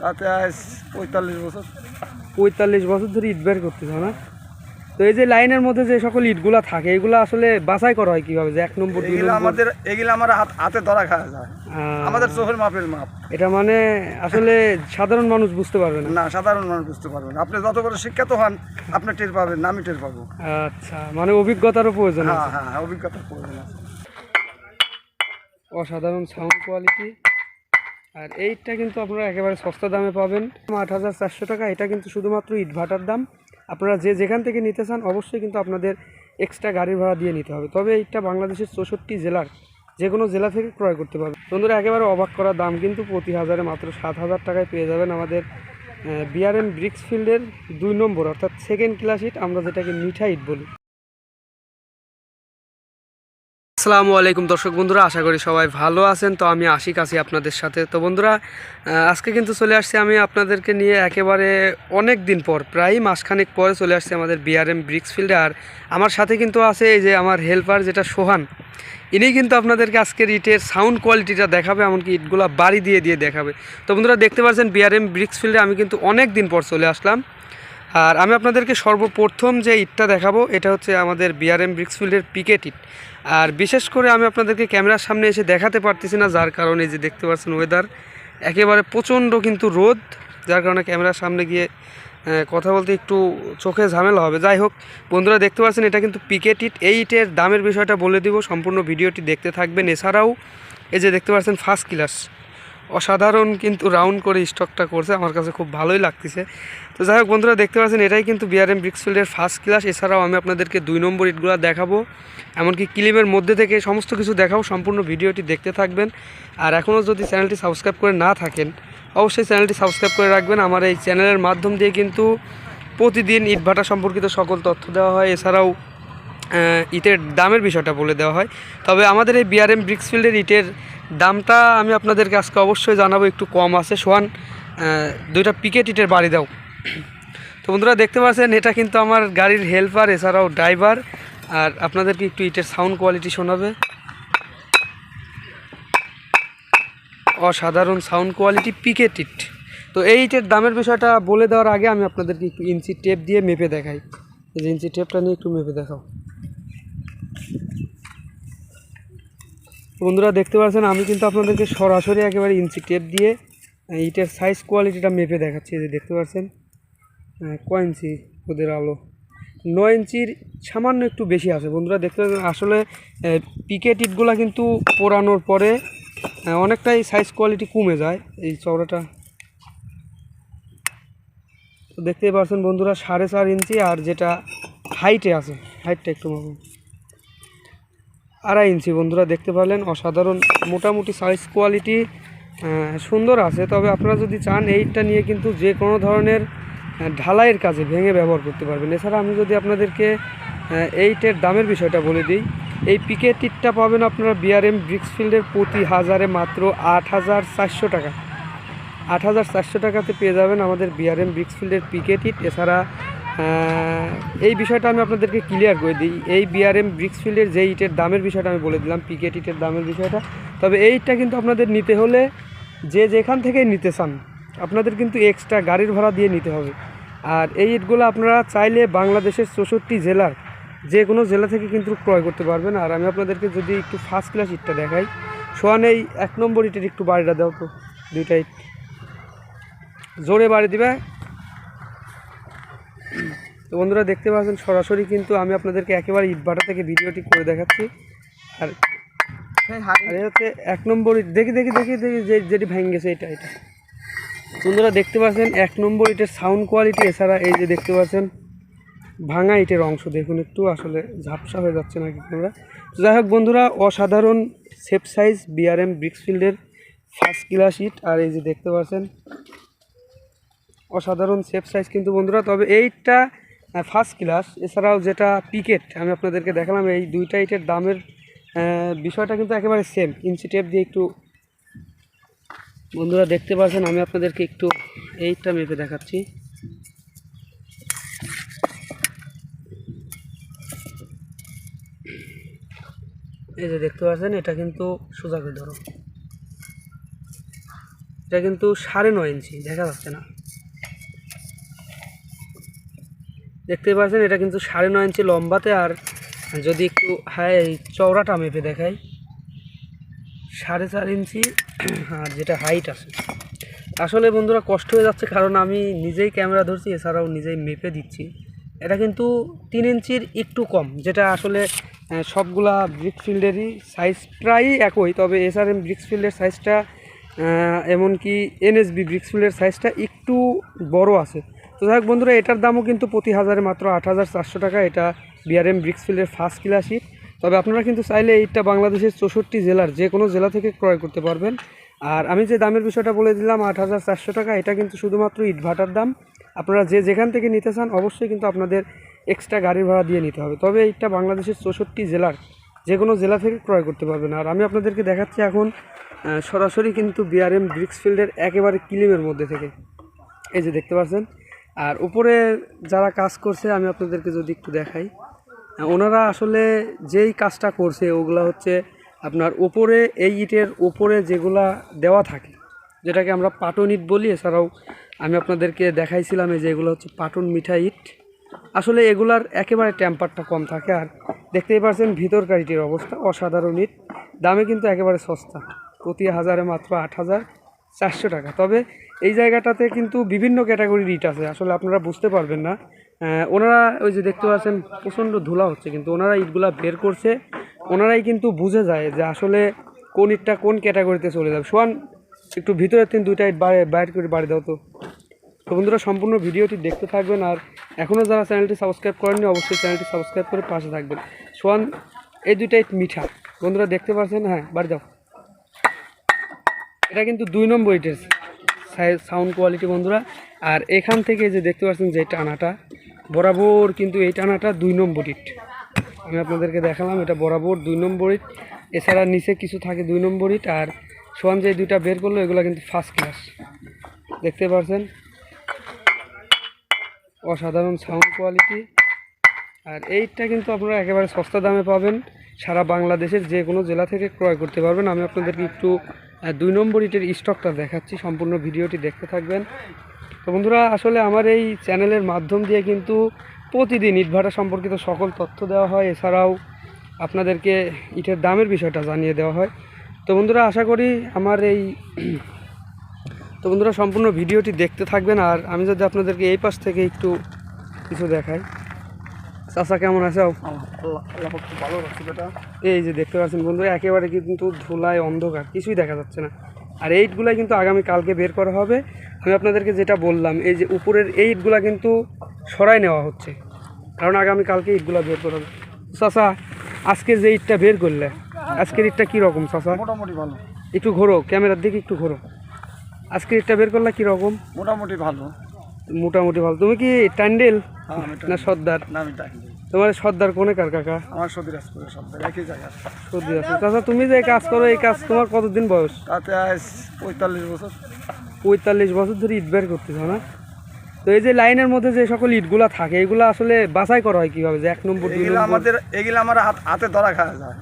তাতে আজ পঁয়তাল্লিশ বছর। পঁয়তাল্লিশ বছর ধরে ইট বের করতেছ না? তো এই যে লাইনের মধ্যে যে সকল ইটগুলা থাকে এগুলো আসলে বাছাই করা হয় কীভাবে? যে এক নম্বর এগুলো আমাদের এগুলো আমার হাত হাতে ধরা খাওয়া যায় আমাদের চোখের মাপের মাপ। এটা মানে আসলে সাধারণ মানুষ বুঝতে পারবে না। না সাধারণ মানুষ বুঝতে পারবেন আপনি যত করে শিক্ষিত হন আপনি টের পাবেন না আমি টের পাবো। আচ্ছা মানে অভিজ্ঞতারও প্রয়োজন হ্যাঁ আছে। হ্যাঁ অভিজ্ঞতা প্রয়োজন আছে। অসাধারণ সাউন্ড কোয়ালিটি আর এইটা কিন্তু আপনারা একেবারে সস্তা দামে পাবেন। আট হাজার চারশো টাকা, এটা কিন্তু শুধুমাত্র ইট ভাটার দাম। আপনারা যে যেখান থেকে নিতে চান, অবশ্যই কিন্তু আপনাদের এক্সট্রা গাড়ির ভাড়া দিয়ে নিতে হবে। তবে এইটা বাংলাদেশের চৌষট্টি জেলার যে কোনো জেলা থেকে ক্রয় করতে পারবেন। বন্ধুরা, একেবারে অবাক করা দাম কিন্তু প্রতি হাজারে মাত্র সাত হাজার টাকায় পেয়ে যাবেন আমাদের বিআরএম ব্রিক্স ফিল্ডের দুই নম্বর, অর্থাৎ সেকেন্ড ক্লাস ইট আমরা যেটাকে মিঠা ইট বলি। আসসালামু আলাইকুম দর্শক বন্ধুরা, আশা করি সবাই ভালো আছেন। তো আমি আশিক আছি আপনাদের সাথে। তো বন্ধুরা আজকে কিন্তু চলে আসছি আমি আপনাদেরকে নিয়ে একেবারে অনেক দিন পর, প্রায় মাসখানেক পরে চলে আসছি আমাদের বিআরএম ব্রিক্স ফিল্ডে আর আমার সাথে কিন্তু আছে এই যে আমার হেল্পার যেটা সোহান। ইনি কিন্তু আপনাদেরকে আজকের ইটের সাউন্ড কোয়ালিটিটা দেখাবে, এমনকি ইটগুলো বাড়ি দিয়ে দিয়ে দেখাবে। তো বন্ধুরা, দেখতে পাচ্ছেন বিআরএম ব্রিক্স ফিল্ডে আমি কিন্তু অনেক দিন পর চলে আসলাম। আর আমি আপনাদেরকে সর্বপ্রথম যে ইটটা দেখাবো, এটা হচ্ছে আমাদের বিআরএম ব্রিক্সফিল্ডের পিকেট ইট। আর বিশেষ করে আমি আপনাদেরকে ক্যামেরার সামনে এসে দেখাতে পারতেছি না, যার কারণে যে দেখতে পাচ্ছেন ওয়েদার একেবারে প্রচণ্ড কিন্তু রোদ, যার কারণে ক্যামেরার সামনে গিয়ে কথা বলতে একটু চোখে ঝামেলা হবে। যাই হোক, বন্ধুরা দেখতে পাচ্ছেন, এটা কিন্তু পিকেট ইট এই ইটের দামের বিষয়টা বলে দিব, সম্পূর্ণ ভিডিওটি দেখতে থাকবেন। এছাড়াও এই যে দেখতে পাচ্ছেন ফার্স্ট ক্লাস অসাধারণ কিন্তু রাউন্ড করে স্টকটা করছে, আমার কাছে খুব ভালোই লাগতেছে। তো যাই হোক বন্ধুরা, দেখতে পাচ্ছেন, এটাই কিন্তু বিআরএম ব্রিক্সফিল্ডের ফার্স্ট ক্লাস এছাড়াও আমি আপনাদেরকে দুই নম্বর ইটগুলো দেখাবো। এমনকি ক্লিপের মধ্যে থেকে সমস্ত কিছু দেখাবো, সম্পূর্ণ ভিডিওটি দেখতে থাকবেন। আর এখনও যদি চ্যানেলটি সাবস্ক্রাইব করে না থাকেন, অবশ্যই চ্যানেলটি সাবস্ক্রাইব করে রাখবেন। আমার এই চ্যানেলের মাধ্যম দিয়ে কিন্তু প্রতিদিন ইটভাটা সম্পর্কিত সকল তথ্য দেওয়া হয়। এছাড়াও ইটের দামের বিষয়টা বলে দেওয়া হয়। তবে আমাদের এই বিআরএম ব্রিক্সফিল্ডের ইটের দামটা আমি আপনাদেরকে আজকে অবশ্যই জানাব, একটু কম আছে। সোয়ান দুইটা পিকেট ইটের বাড়ি দাও। তো বন্ধুরা, দেখতে পাচ্ছেন, এটা কিন্তু আমার গাড়ির হেল্পার এছাড়াও ড্রাইভার আর আপনাদেরকে একটু ইটের সাউন্ড কোয়ালিটি শোনাবে। অসাধারণ সাউন্ড কোয়ালিটি পিকেট ইট। তো এই ইটের দামের বিষয়টা বলে দেওয়ার আগে আমি আপনাদেরকে একটু ইঞ্চি টেপ দিয়ে মেপে দেখাই। এই যে ইঞ্চি টেপটা নিয়ে একটু মেপে দেখাও। বন্ধুরা দেখতে পাচ্ছেন, আমি কিন্তু আপনাদেরকে সরাসরি একেবারে ইঞ্চি টেপ দিয়ে ইটের সাইজ কোয়ালিটিটা মেপে দেখাচ্ছি যে দেখতে পাচ্ছেন কয় ইঞ্চি ওদের আলো? নয় ইঞ্চির সামান্য একটু বেশি আছে। বন্ধুরা দেখতে পাচ্ছেন, আসলে পিকেট ইটগুলো কিন্তু পোড়ানোর পরে অনেকটাই সাইজ কোয়ালিটি কমে যায় এই চওড়াটা। তো দেখতেই পাচ্ছেন বন্ধুরা, সাড়ে চার ইঞ্চি আর যেটা হাইটে আছে হাইটটা একটু মাপুন আড়াই ইঞ্চি। বন্ধুরা দেখতে পারলেন, অসাধারণ, মোটামুটি সাইজ কোয়ালিটি সুন্দর আছে। তবে আপনারা যদি চান, এইটা নিয়ে কিন্তু যে কোনো ধরনের ঢালাইয়ের কাজে ভেঙে ব্যবহার করতে পারবেন। এছাড়া আমি যদি আপনাদেরকে এইটের দামের বিষয়টা বলে দিই, এই পিকে টিটটা পাবেন আপনারা বিআরএম ব্রিক্সফিল্ডের প্রতি হাজারে মাত্র আট হাজার চারশো টাকা। আট হাজার চারশো টাকাতে পেয়ে যাবেন আমাদের বিআরএম ব্রিক্সফিল্ডের পিকে টিট এছাড়া এই বিষয়টা আমি আপনাদেরকে ক্লিয়ার করে দিই। এই বিআরএম ব্রিক্সফিল্ডের যে ইটের দামের বিষয়টা আমি বলে দিলাম পিকেট ইটের দামের বিষয়টা। তবে এইটা কিন্তু আপনাদের নিতে হলে যে যেখান থেকেই নিতে চান, আপনাদের কিন্তু এক্সট্রা গাড়ির ভাড়া দিয়ে নিতে হবে। আর এই ইটগুলো আপনারা চাইলে বাংলাদেশের চৌষট্টি জেলার যে কোনো জেলা থেকে কিন্তু ক্রয় করতে পারবেন। আর আমি আপনাদেরকে যদি একটু ফার্স্ট ক্লাস ইটটা দেখাই, সোয়ান এই এক নম্বর ইটের একটু বাড়িটা দাও তো, দুইটা ইট। জোরে বাড়ি দিবে। তো বন্ধুরা দেখতে পাচ্ছেন সরাসরি কিন্তু আমি আপনাদেরকে একেবারে ইটভাটা থেকে ভিডিওটি করে দেখাচ্ছি। আর আর এই হচ্ছে এক নম্বর ইট। দেখি দেখি দেখি দেখি যে যেটি ভেঙে গেছে এটা এটা। বন্ধুরা দেখতে পাচ্ছেন এক নম্বর ইটের সাউন্ড কোয়ালিটি এছাড়া এই যে দেখতে পাচ্ছেন ভাঙা ইটের অংশ। দেখুন একটু আসলে ঝাপসা হয়ে যাচ্ছে নাকি ক্যামেরা। তো যাই হোক বন্ধুরা অসাধারণ সেফ সাইজ বিআরএম ব্রিক্সফিল্ডের ফার্স্ট ক্লাস ইট। আর এই যে দেখতে পাচ্ছেন অসাধারণ সেফ সাইজ কিন্তু বন্ধুরা। তবে এইটা ফার্স্ট ক্লাস এছাড়াও যেটা পিকেট আমি আপনাদেরকে দেখালাম, এই দুইটা ইটের দামের বিষয়টা কিন্তু একেবারে সেম ইঞ্চি টেপ দিয়ে একটু বন্ধুরা দেখতে পাচ্ছেন, আমি আপনাদেরকে একটু এইটা মেপে দেখাচ্ছি। এই যে দেখতে পাচ্ছেন, এটা কিন্তু সোজা করে ধরো। এটা কিন্তু সাড়ে নয় ইঞ্চি, দেখা যাচ্ছে না। দেখতে পাচ্ছেন, এটা কিন্তু সাড়ে নয় ইঞ্চি লম্বাতে, আর যদি একটু হাই চওড়াটা মেপে দেখাই। সাড়ে চার ইঞ্চি, আর যেটা হাইট আছে। আসলে বন্ধুরা, কষ্ট হয়ে যাচ্ছে, কারণ আমি নিজেই ক্যামেরা ধরছি, এছাড়াও নিজেই মেপে দিচ্ছি। এটা কিন্তু তিন ইঞ্চির একটু কম, যেটা আসলে সবগুলা ব্রিক্স ফিল্ডেরই সাইজ প্রায়ই একই, তবে এসআরএম ব্রিক্স ফিল্ডের সাইজটা এমনকি এনএসবি ব্রিক্স ফিল্ডের সাইজটা একটু বড় আছে। তো যাই হোক বন্ধুরা, এটার দামও কিন্তু প্রতি হাজারে মাত্র আট হাজার চারশো টাকা। এটা বিআরএম ব্রিক্স ফিল্ডের ফার্স্ট ক্লাসই তবে আপনারা কিন্তু চাইলে এইটা বাংলাদেশের চৌষট্টি জেলার যে কোনো জেলা থেকে ক্রয় করতে পারবেন। আর আমি যে দামের বিষয়টা বলে দিলাম, আট হাজার চারশো টাকা, এটা কিন্তু শুধুমাত্র ইটভাটার দাম। আপনারা যে যেখান থেকে নিতে চান, অবশ্যই কিন্তু আপনাদের এক্সট্রা গাড়ি ভাড়া দিয়ে নিতে হবে। তবে এইটা বাংলাদেশের চৌষট্টি জেলার যে কোনো জেলা থেকে ক্রয় করতে পারবেন। আর আমি আপনাদেরকে দেখাচ্ছি এখন সরাসরি কিন্তু বিআরএম ব্রিক্স ফিল্ডের একেবারে কিলিমের মধ্যে থেকে। এই যে দেখতে পাচ্ছেন আর উপরে যারা কাজ করছে, আমি আপনাদেরকে যদি একটু দেখাই। ওনারা আসলে যেই কাজটা করছে, ওগুলা হচ্ছে আপনার ওপরে এই ইটের ওপরে যেগুলা দেওয়া থাকে, যেটাকে আমরা পাটন ইট বলি, এছাড়াও আমি আপনাদেরকে দেখাইছিলাম এই যে এগুলো হচ্ছে পাটন মিঠা ইট। আসলে এগুলার একেবারে টেম্পারটা কম থাকে, আর দেখতেই পাচ্ছেন ভিতরকার ইটের অবস্থা, অসাধারণ ইট। দামে কিন্তু একেবারে সস্তা, প্রতি হাজারে মাত্র আট হাজার। চারশো টাকা। তবে এই জায়গাটাতে কিন্তু বিভিন্ন ক্যাটাগরির ইট আছে, আসলে আপনারা বুঝতে পারবেন না। ওনারা ওই যে দেখতে পাচ্ছেন, প্রচণ্ড ধুলা হচ্ছে, কিন্তু ওনারা ইটগুলা বের করছে, ওনারাই কিন্তু বুঝে যায় যে আসলে কোন ইটটা কোন ক্যাটাগরিতে চলে যাবে। সোয়ান একটু ভিতরে তিন, দুইটা ইট বাইরে, বাইর করে বাড়ি দাও তো। তো বন্ধুরা, সম্পূর্ণ ভিডিওটি দেখতে থাকবেন, আর এখনও যারা চ্যানেলটি সাবস্ক্রাইব করেননি, অবশ্যই চ্যানেলটি সাবস্ক্রাইব করে পাশে থাকবেন। সোয়ান এই দুইটা ইট মিঠা। বন্ধুরা, দেখতে পাচ্ছেন? হ্যাঁ বাড়ি দাও এটা কিন্তু দুই নম্বর ইটের সাউন্ড কোয়ালিটি বন্ধুরা। আর এখান থেকে যে দেখতে পাচ্ছেন যে টানাটা, বরাবর কিন্তু এই টানাটা দুই নম্বর ইট। আমি আপনাদেরকে দেখালাম, এটা বরাবর দুই নম্বর ইট। এছাড়া নিচে কিছু থাকে দুই নম্বর ইট, আর সোয়ান যে দুইটা বের করল, এগুলো কিন্তু ফার্স্ট ক্লাস দেখতে পাচ্ছেন? অসাধারণ সাউন্ড কোয়ালিটি আর এইটা কিন্তু আপনারা একেবারে সস্তা দামে পাবেন। সারা বাংলাদেশের যে কোনো জেলা থেকে ক্রয় করতে পারবেন। আমি আপনাদেরকে একটু দুই নম্বর ইটের স্টকটা দেখাচ্ছি, সম্পূর্ণ ভিডিওটি দেখতে থাকবেন। তো বন্ধুরা, আসলে আমার এই চ্যানেলের মাধ্যম দিয়ে কিন্তু প্রতিদিন ইট ভাটা সম্পর্কিত সকল তথ্য দেওয়া হয়। এছাড়াও আপনাদেরকে ইটের দামের বিষয়টা জানিয়ে দেওয়া হয়। তো বন্ধুরা, আশা করি আমার এই তো বন্ধুরা, সম্পূর্ণ ভিডিওটি দেখতে থাকবেন। আর আমি যদি আপনাদেরকে এই পাশ থেকে একটু কিছু দেখাই। চাচা কেমন আছে? ভালো বেটা। এই যে দেখতে পাচ্ছেন বন্ধু একেবারে কিন্তু ধুলায় অন্ধকার কিছুই দেখা যাচ্ছে না। আর এই ইটগুলাই কিন্তু আগামী কালকে বের করা হবে। আমি আপনাদেরকে যেটা বললাম এই যে উপরের এইটগুলা কিন্তু সরাই নেওয়া হচ্ছে। কারণ আগামী কালকে ইটগুলা বের করা হবে। চাচা আজকে যে ইটটা বের করলে আজকের ইটটা কীরকম চাচা? মোটামুটি ভালো। একটু ঘোরো ক্যামেরার দিকে একটু ঘোরো। আজকের ইটটা বের করলে কীরকম মোটামুটি ভালো। মোটামুটি ভালো। তুমি কি ট্যান্ডেল হ্যাঁ না সর্দার? তোমার সর্দার কোনে কার কাকা? আমার সদিরাজপুরের সর্দার একই জায়গা চাচা তুমি যে কাজ করো এই কাজ তোমার কতদিন বয়স? তাতে আজ পঁয়তাল্লিশ বছর। পঁয়তাল্লিশ বছর ধরে ইট বের করতেছ না? তো এই যে লাইনের মধ্যে যে সকল ইটগুলা থাকে এগুলো আসলে বাছাই করা হয় কীভাবে? যে এক নম্বর এগুলো আমাদের এগুলো আমার হাত ধরা খাওয়া যায়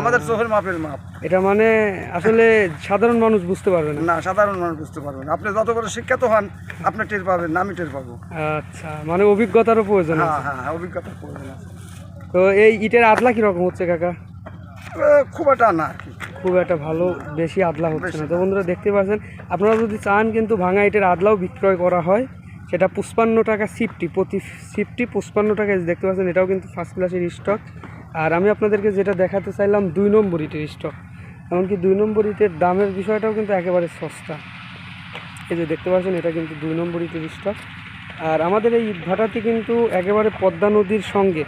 আমাদের চোখের মাপের মাপ। এটা মানে আসলে সাধারণ মানুষ বুঝতে পারবে না। না সাধারণ মানুষ বুঝতে পারবেন আপনি যত বড় শিক্ষিত হন আপনি টের পাবেন না আমি টের পাবো। আচ্ছা মানে অভিজ্ঞতারও প্রয়োজন হ্যাঁ হ্যাঁ অভিজ্ঞতার প্রয়োজন আছে। তো এই ইটের আদলা কীরকম হচ্ছে কাকা? খুব একটা না আর কি। খুব একটা ভালো বেশি আদলা হচ্ছে না। তো বন্ধুরা দেখতে পাচ্ছেন আপনারা যদি চান কিন্তু ভাঙা ইটের আদলাও বিক্রয় করা হয় সেটা পুষ্পান্ন টাকা সিফটি প্রতি সিফটি পুষ্পান্ন টাকা দেখতে পাচ্ছেন, এটাও কিন্তু ফার্স্ট ক্লাসের স্টক আর আমি আপনাদেরকে যেটা দেখাতে চাইলাম, দুই নম্বর ইটের স্টক এমনকি দুই নম্বর ইটের দামের বিষয়টাও কিন্তু একেবারে সস্তা। এই যে দেখতে পাচ্ছেন, এটা কিন্তু দুই নম্বর ইটের স্টক আর আমাদের এই ভাটাটি কিন্তু একেবারে পদ্মা নদীর সঙ্গে।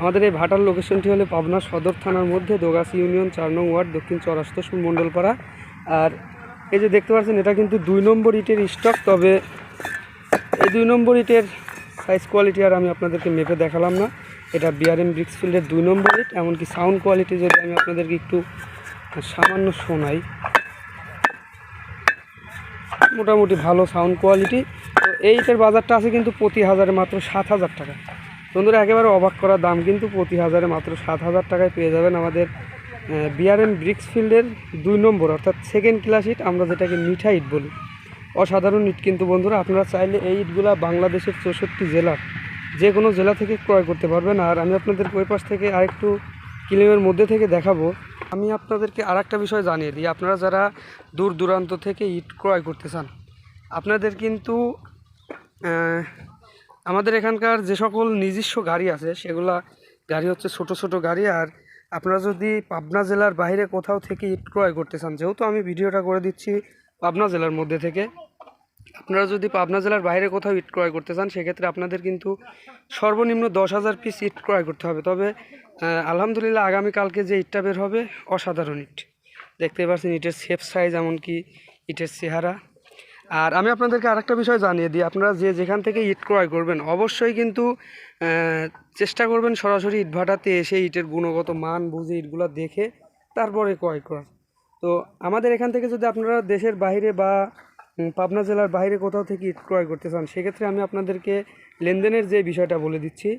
আমাদের এই ভাটার লোকেশনটি হলো পাবনা সদর থানার মধ্যে, দোগাছি ইউনিয়ন, চার নং ওয়ার্ড, দক্ষিণ চরাস্তর মণ্ডলপাড়া আর এই যে দেখতে পাচ্ছেন, এটা কিন্তু দুই নম্বর ইটের স্টক তবে এই দুই নম্বর ইটের সাইজ কোয়ালিটি আর আমি আপনাদেরকে মেপে দেখালাম না। এটা বিআরএম ব্রিক্স ফিল্ডের দুই নম্বর ইট, এমনকি সাউন্ড কোয়ালিটি যদি আমি আপনাদেরকে একটু সামান্য শোনাই। মোটামুটি ভালো সাউন্ড কোয়ালিটি তো এই ইটের বাজারটা আছে কিন্তু প্রতি হাজারে মাত্র সাত হাজার টাকা। বন্ধুরা, একেবারে অবাক করা দাম কিন্তু প্রতি হাজারে মাত্র সাত হাজার টাকায় পেয়ে যাবেন আমাদের বিআরএম ব্রিক্স ফিল্ডের দুই নম্বর, অর্থাৎ সেকেন্ড ক্লাস ইট আমরা যেটাকে মিঠা ইট বলি। অসাধারণ ইট কিন্তু বন্ধুরা, আপনারা চাইলে এই ইটগুলা বাংলাদেশের চৌষট্টি জেলার যে কোনো জেলা থেকে ক্রয় করতে পারবেন। আর আমি আপনাদের ওই পাশ থেকে আরেকটু কিলোমিটার মধ্যে থেকে দেখাবো। আমি আপনাদেরকে আর একটা বিষয় জানিয়ে দিই। আপনারা যারা দূর দূরান্ত থেকে ইট ক্রয় করতে চান, আপনাদের কিন্তু আমাদের এখানকার যে সকল নিজস্ব গাড়ি আছে, সেগুলা গাড়ি হচ্ছে ছোট ছোট গাড়ি। আর আপনারা যদি পাবনা জেলার বাইরে কোথাও থেকে ইট ক্রয় করতে চান, যেহেতু আমি ভিডিওটা করে দিচ্ছি পাবনা জেলার মধ্যে থেকে, আপনারা যদি পাবনা জেলার বাইরে কোথাও ইট ক্রয় করতে চান, সেক্ষেত্রে আপনাদের কিন্তু সর্বনিম্ন দশ হাজার পিস ইট ক্রয় করতে হবে। তবে আলহামদুলিল্লাহ আগামীকালকে যে ইটটা বের হবে, অসাধারণ ইট দেখতে পাচ্ছেন ইটের সেফ সাইজ এমনকি ইটের চেহারা। আর আমি আপনাদেরকে আরেকটা বিষয় জানিয়ে দিই, আপনারা যে যেখান থেকে ইট ক্রয় করবেন, অবশ্যই কিন্তু চেষ্টা করবেন সরাসরি ইট ভাটাতে এসে ইটের গুণগত মান বুঝে ইটগুলো দেখে তারপরে ক্রয় করার। তো আমাদের এখান থেকে যদি আপনারা দেশের বাইরে বা পাবনা জেলার বাইরে কোথাও থেকে ইট ক্রয় করতে চান, সেক্ষেত্রে আমি আপনাদেরকে লেনদেনের যে বিষয়টা বলে দিচ্ছি,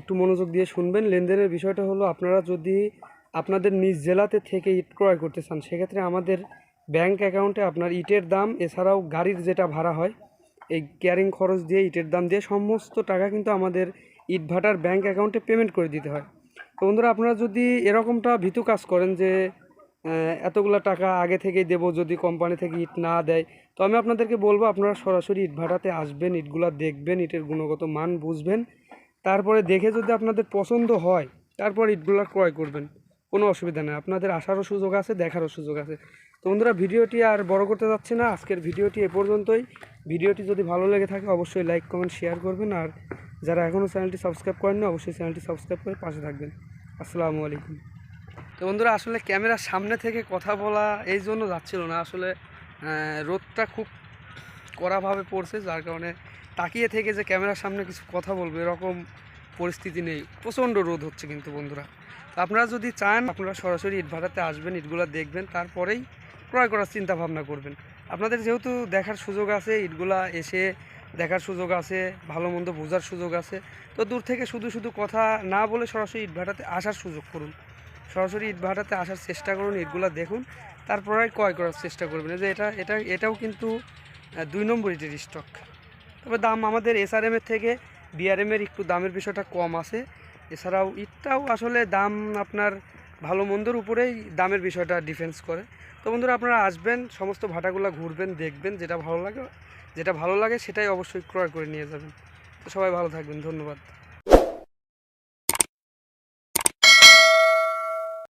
একটু মনোযোগ দিয়ে শুনবেন। লেনদেনের বিষয়টা হলো, আপনারা যদি আপনাদের নিজ জেলাতে থেকে ইট ক্রয় করতে চান, সেক্ষেত্রে আমাদের ব্যাংক অ্যাকাউন্টে আপনার ইটের দাম, এছাড়াও গাড়ির যেটা ভাড়া হয়, এই ক্যারিং খরচ দিয়ে, ইটের দাম দিয়ে সমস্ত টাকা কিন্তু আমাদের ইট ভাটার ব্যাংক অ্যাকাউন্টে পেমেন্ট করে দিতে হয়। তো বন্ধুরা, আপনারা যদি এরকমটা ভীতু কাজ করেন যে এতগুলো টাকা আগে থেকেই দেবো, যদি কোম্পানি থেকে ইট না দেয়, তো আমি আপনাদেরকে বলব, আপনারা সরাসরি ইট ভাটাতে আসবেন, ইটগুলো দেখবেন, ইটের গুণগত মান বুঝবেন। তারপরে দেখে যদি আপনাদের পছন্দ হয়, তারপর ইটগুলো ক্রয় করবেন। কোনো অসুবিধা নেই। আপনাদের আসারও সুযোগ আছে, দেখারও সুযোগ আছে। তো বন্ধুরা, ভিডিওটি আর বড় করতে যাচ্ছি না। আজকের ভিডিওটি এ পর্যন্তই। ভিডিওটি যদি ভালো লেগে থাকে, অবশ্যই লাইক কমেন্ট শেয়ার করবেন। আর যারা এখনও চ্যানেলটি সাবস্ক্রাইব করেননি, অবশ্যই চ্যানেলটি সাবস্ক্রাইব করে পাশে থাকবেন। আসসালামু আলাইকুম। তো বন্ধুরা, আসলে ক্যামেরার সামনে থেকে কথা বলা এই জন্য যাচ্ছিল না। আসলে রোদটা খুব কড়াভাবে পড়ছে, যার কারণে তাকিয়ে থেকে যে ক্যামেরার সামনে কিছু কথা বলব, এরকম পরিস্থিতি নেই। প্রচণ্ড রোদ হচ্ছে কিন্তু বন্ধুরা। আপনারা যদি চান, আপনারা সরাসরি ইট ভাটাতে আসবেন, ইটগুলো দেখবেন, তারপরেই ক্রয় করার চিন্তা ভাবনা করবেন। আপনাদের যেহেতু দেখার সুযোগ আছে, ইটগুলা এসে দেখার সুযোগ আছে, ভালো মন্দ বোঝার সুযোগ আছে, তো দূর থেকে শুধু শুধু কথা না বলে সরাসরি ইট ভাটাতে আসার সুযোগ করুন। সরাসরি ইট ভাটাতে আসার চেষ্টা করুন, ইটগুলো দেখুন, তারপরে ক্রয় করার চেষ্টা করবেন। যে এটা এটা, এটাও কিন্তু দুই নম্বর ইটের স্টক তবে দাম আমাদের এসআরএম এর থেকে বিআরএম এর একটু দামের বিষয়টা কম আছে। এছাড়াও ইটটাও আসলে দাম আপনার ভালো মন্দর উপরেই দামের বিষয়টা ডিফেন্স করে। তো বন্ধুরা, আপনারা আসবেন, সমস্ত ভাটাগুলো ঘুরবেন, দেখবেন যেটা ভালো লাগে, যেটা ভালো লাগে সেটাই অবশ্যই ক্রয় করে নিয়ে যাবেন। তো সবাই ভালো থাকবেন, ধন্যবাদ।